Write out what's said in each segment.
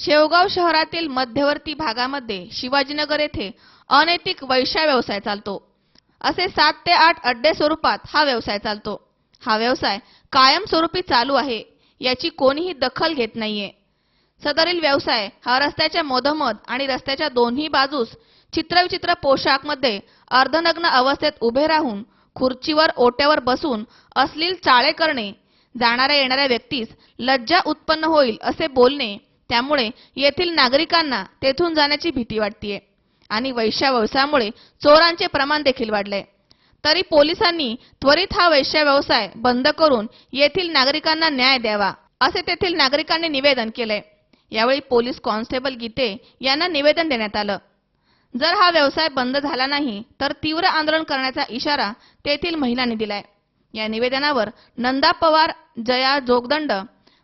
शेवगाव शहरातील मध्यवर्ती भागामध्ये शिवाजीनगर येथे अनैतिक वैश्या व्यवसाय चालतो. असे सात ते आठ अड्डे स्वरूपात हा व्यवसाय चालतो. हा व्यवसाय कायमस्वरूपी चालू आहे याची कोणीही दखल घेत नाहीये. सदरील व्यवसाय हा रस्त्याच्या मधोमध आणि रस्त्याच्या दोन्ही बाजूस चित्रविचित्र पोशाखमध्ये अर्धनग्न अवस्थेत उभे राहून खुर्चीवर ओट्यावर बसून अश्लील चाळे करणे जाणाऱ्या येणाऱ्या व्यक्तीस लज्जा उत्पन्न होईल असे बोलणे त्यामुळे येथील नागरिकांना तेथून जाण्याची भीती वाटतेय. आणि वैश्या व्यवसायामुळे चोरांचे प्रमाण देखील वाढले तरी पोलिसांनी त्वरित हा वैश्या व्यवसाय बंद करून येथील नागरिकांना न्याय द्यावा असे तेथील नागरिकांनी निवेदन केले यावेळी पोलीस कॉन्स्टेबल गीते यांना निवेदन देण्यात आलं. जर हा व्यवसाय बंद झाला नाही तर तीव्र आंदोलन करण्याचा इशारा तेथील महिलांनी दिलाय. या निवेदनावर नंदा पवार जया जोगदंड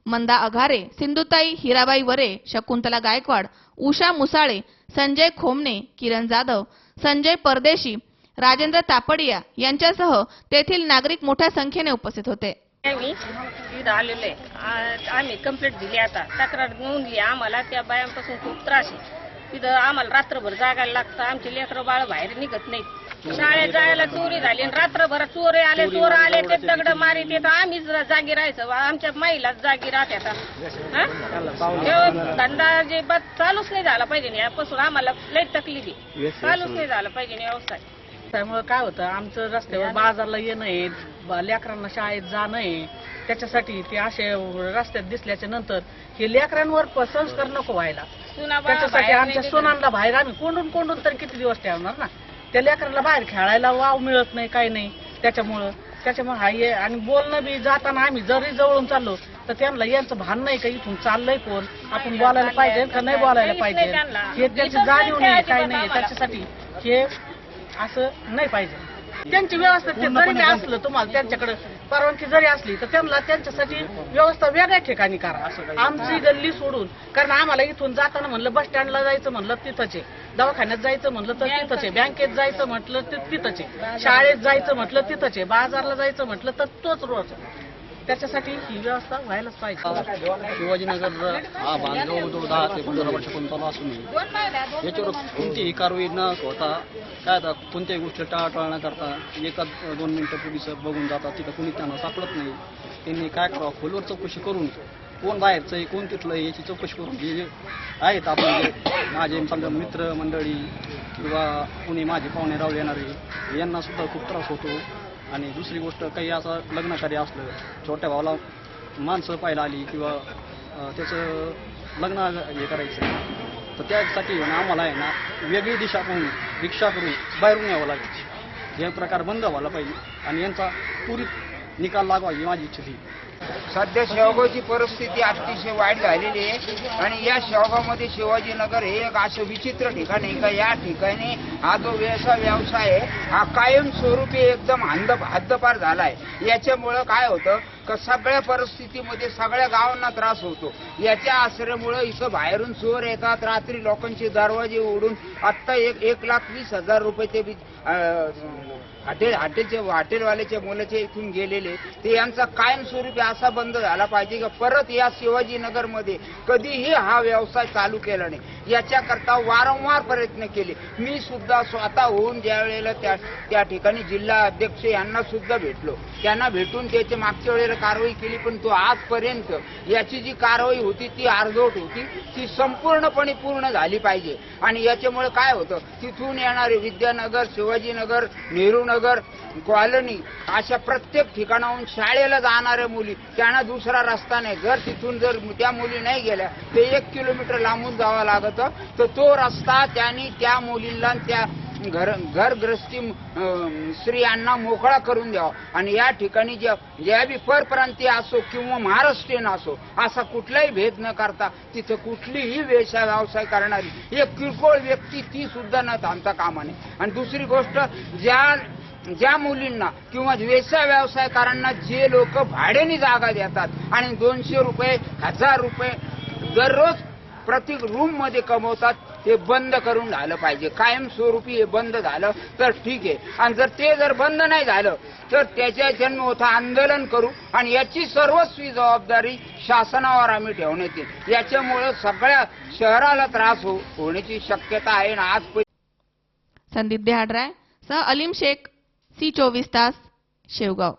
मंदा अघारे सिंधुताई हिराबाई वरे शकुंतला गायकवाड उषा मुसाळे संजय खोमने किरण जाधव संजय परदेशी राजेंद्र तापडिया यांच्यासह तेथील नागरिक मोठ्या संख्येने उपस्थित होते. आम्ही इथं आलेलो आहे. आम्ही कंप्लीट दिली आता. तक्रार नोंदली आम्हाला. त्या बायांपासून खूप त्रास आहे. तिथं आम्हाला रात्रभर जागायला लागतं. आमचे लेकरं बाळ बाहेर निघत नाहीत. शाळेत जायला चोरी झाली आणि रात्रभर चोरे आले चोर आले ते दगड मारी ते तर आम्हीच जागी राहायचं. आमच्या महिलाच जागी राहत्या धंदा जे चालूच नाही झाला पाहिजे ना. यापासून आम्हाला लई तकलीफ आहे. चालूच नाही झाला पाहिजे ना व्यवसाय. त्यामुळे काय होतं आमचं रस्त्यावर बाजारला येणं आहे लेकरांना शाळेत जाणं आहे. त्याच्यासाठी ते असे रस्त्यात दिसल्याच्या नंतर हे लेकरांवर संस्कार नको व्हायला. त्याच्यासाठी आमच्या नाही सोनांना बाहेर आम्ही कोंडून कोंडून तर किती दिवस ठेवणार ना? त्या लेकरांना बाहेर खेळायला वाव मिळत नाही काही नाही. त्याच्यामुळं त्याच्यामुळे हा ये आणि बोलणं बी जाताना आम्ही जरी जवळून चाललो तर त्यांना यांचं भान नाही का इथून चाललंय कोण? आपण बोलायला पाहिजे का नाही बोलायला पाहिजे. हे त्याची जाणीव नाही अजिबात नाही. त्याच्यासाठी हे असं नाही पाहिजे. त्यांची व्यवस्था ते जरी बी असलं तुम्हाला त्यांच्याकडे परवानगी जरी असली तर त्यांना त्यांच्यासाठी व्यवस्था वेगळ्या ठिकाणी करा. आमची गल्ली सोडून कारण आम्हाला इथून जाताना म्हणलं बस स्टँडला जायचं म्हणलं तिथंच. आहे दवाखान्यात जायचं म्हणलं तर तिथंच. आहे बँकेत जायचं म्हटलं तर तिथंच. आहे शाळेत जायचं म्हटलं तिथंच. आहे बाजारला जायचं म्हटलं तर तोच रोज. त्याच्यासाठी ही व्यवस्था व्हायलाच पाहिजे. शिवाजीनगर हा बांधगाव जो दहा ते पंधरा वर्ष कोणताला असून. याच्यावर कोणतीही कारवाई न होता काय आता कोणत्याही गोष्टी टाळाटाळ न करता एका दोन मिनटं पोलीस बघून जातात तिथं कोणी त्यांना सापडत नाही. त्यांनी काय करावं? खोलवर चौकशी करून कोण बाहेरचं आहे कोण तिथलं आहे याची चौकशी करून जे आहेत आपण जे माझे समजा मित्र मंडळी किंवा कोणी माझे पाहुणे रावले येणारे यांना सुद्धा खूप त्रास होतो. आणि दुसरी गोष्ट काही असं लग्नकार्य असलं छोट्या भावाला माणसं पाहायला आली किंवा त्याचं लग्न हे करायचं तर त्यासाठी आम्हाला आहे ना वेगळी दिशा करून रिक्षा करून बाहेरून यावं लागेल हे प्रकार बंद व्हायला पाहिजे आणि यांचा त्वरित निकाल लागवा ही माझी इच्छा सध्या शेवगावची परिस्थिती अतिशय वाईट झालेली आहे. आणि या शेवगावमध्ये शिवाजीनगर हे एक असं विचित्र ठिकाण आहे का? या ठिकाणी हा जो व्यवसाय व्यवसाय आहे हा कायमस्वरूपी एकदम हद्द हद्दपार झाला आहे याच्यामुळं काय होतं? का सगळ्या परिस्थितीमध्ये सगळ्या गावांना त्रास होतो. याच्या आश्रयामुळे इथं बाहेरून चोर येतात. रात्री लोकांचे दरवाजे उडून आत्ता एक एक लाख वीस हजार रुपये ते बी- हॉटेल हॉटेलचे हॉटेलवाल्याच्या मुलाचे इथून गेलेले. ते यांचा कायमस्वरूपी असा बंद झाला पाहिजे की परत या शिवाजीनगरमध्ये कधीही हा व्यवसाय चालू केला नाही. याच्याकरता वारंवार प्रयत्न केले. मी सुद्धा स्वतः होऊन ज्या वेळेला त्या त्या ठिकाणी जिल्हा अध्यक्ष यांना सुद्धा भेटलो. त्यांना भेटून त्याच्या मागच्या वेळेला कारवाई केली पण तो आजपर्यंत याची जी कारवाई होती ती अर्धवट होती ती संपूर्णपणे पूर्ण झाली पाहिजे. आणि याच्यामुळे काय होतं तिथून येणारे विद्यानगर शिवाजीनगर नेहरू नगर कॉलनी अशा प्रत्येक ठिकाणाहून शाळेला जाणाऱ्या मुली त्यांना दुसरा रस्ता नाही. जर तिथून जर त्या मुली नाही गेल्या ते एक किलोमीटर लांबून जावं लागत तर तो रस्ता त्यांनी त्या मुलींना त्या घर घरग्रस्ती स्त्रियांना मोकळा करून द्यावा. आणि या ठिकाणी ज्या ज्या बी परप्रांतीय असो किंवा महाराष्ट्रीयन असो असा कुठलाही भेद न करता तिथं कुठलीही व्यवसाय व्यवसाय करणारी एक किरकोळ व्यक्ती ती सुद्धा न थांबता कामा नये आणि दुसरी गोष्ट ज्या ज्या मुलींना किंवा व्यवसाय व्यवसायकारांना जे लोक भाड्याने जागा देतात आणि दोनशे रुपये हजार रुपये दररोज प्रत्येक रूममध्ये कमवतात हे बंद करून झालं पाहिजे. कायमस्वरूपी हे बंद झालं तर ठीक आहे. आणि जर ते जर बंद नाही झालं तर त्याच्या जन्म होता आंदोलन करू आणि याची सर्वस्वी जबाबदारी शासनावर आम्ही ठेवण्यात येईल. याच्यामुळे सगळ्या शहराला त्रास हो होण्याची शक्यता आहे ना आज संदीप देहाडराय सह अलीम शेख सी चोवीस तास शेवगाव.